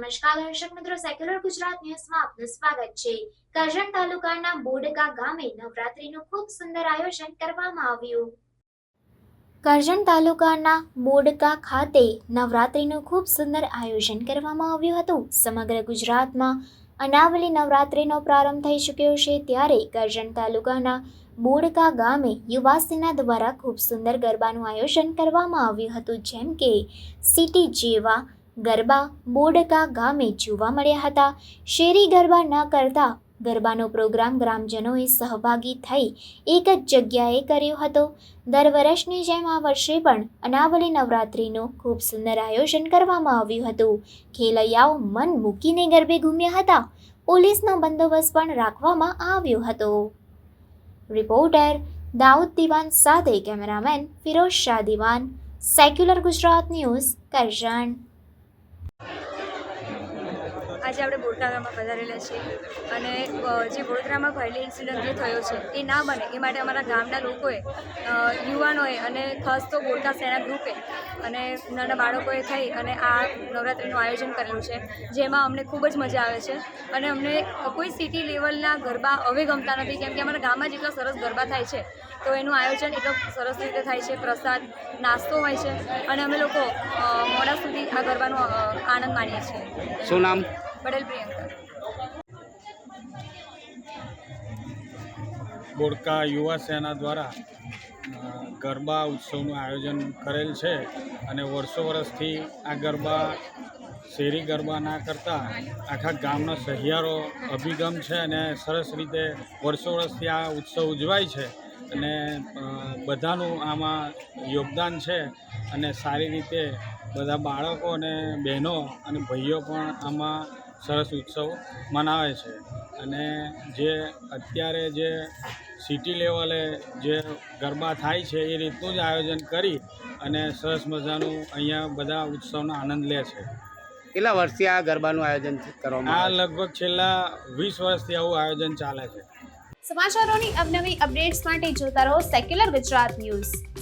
નમસ્કાર દર્શક મિત્રો સેક્યુલર ગુજરાત ન્યૂઝમાં આપનું સ્વાગત છે. કરજણ તાલુકાના બોડકા ગામે નવરાત્રીનું ખૂબ સુંદર આયોજન કરવામાં આવ્યું. કરજણ તાલુકાના બોડકા ખાતે નવરાત્રીનું ખૂબ સુંદર આયોજન કરવામાં આવ્યું હતું. સમગ્ર ગુજરાતમાં અનાવલી નવરાત્રીનો પ્રારંભ થઈ ચૂક્યો છે. ત્યારે કરજણ તાલુકાના બોડકા ગામે યુવા સેના દ્વારા ખૂબ સુંદર ગરબાનું આયોજન કરવામાં આવ્યું હતું. જેમ કે સિટી જેવા ગરબા બોડકા ગામે જોવા મળ્યા હતા. શેરી ગરબા ન કરતા ગરબાનો પ્રોગ્રામ ગ્રામજનોએ સહભાગી થઈ એક જ જગ્યાએ કર્યો હતો. દર વર્ષની જેમ આ વર્ષે પણ અનાવલી નવરાત્રિનું ખૂબ સુંદર આયોજન કરવામાં આવ્યું હતું. ખેલૈયાઓ મન મૂકીને ગરબે ઘૂમ્યા હતા. પોલીસનો બંદોબસ્ત પણ રાખવામાં આવ્યો હતો. રિપોર્ટર દાઉદ દિવાન સાથે cameraman Firoz Shah Diwan. Secular Gujarat news Karjan. આજે આપણે બોરકાગામાં પધારેલા છીએ અને જે વડોદરામાં પહેલી ઇન્સિડન્ટ જે થયો છે, એ ના બને, એ માટે અમારા ગામના લોકોએ યુવાનોએ અને ખાસ તો બોરકા સેના ગ્રુપે અને નાના બાળકોએ થઈ અને આ નવરાત્રિનું આયોજન કરેલું છે, જેમાં અમને ખૂબ જ મજા આવે છે અને અમને કોઈ સિટી લેવલના ગરબા હવે ગમતા નથી, કેમ કે અમારા ગામમાં જેટલા સરસ ગરબા થાય છે, તો એનું આયોજન એટલો સરસ રીતે થાય છે, પ્રસાદ, નાસ્તો હોય છે અને અમે લોકો મોડા સુધી આ ગરબાનો આનંદ માણીએ છીએ. શું નામ? પટેલ પ્રિયંકા. બોડકા યુવા સેના દ્વારા ગરબા ઉત્સવનું આયોજન કરેલ છે અને વર્ષો વર્ષથી આ ગરબા શેરી ગરબા ના કરતાં આખા ગામનો સહિયારો અભિગમ છે અને સરસ રીતે વર્ષો વર્ષથી આ ઉત્સવ ઉજવાય છે અને બધાનું આમાં યોગદાન છે અને સારી રીતે બધા બાળકો અને બહેનો અને ભાઈઓ પણ આમાં સરસ ઉત્સવ મનાવે છે. અને જે અત્યારે જે સિટી લેવલે જે ગરબા થાય છે એ રીતનું જ આયોજન કરી અને સરસ મજાનું અહીંયા બધા ઉત્સવનો આનંદ લે છે. કેટલા વર્ષથી આ ગરબાનું આયોજન કરવામાં આ લગભગ છેલ્લા વીસ વર્ષથી આવું આયોજન ચાલે છે. સમાચારોની અવનવી અપડેટ્સ માટે જોતા રહો સેક્યુલર ગુજરાત ન્યૂઝ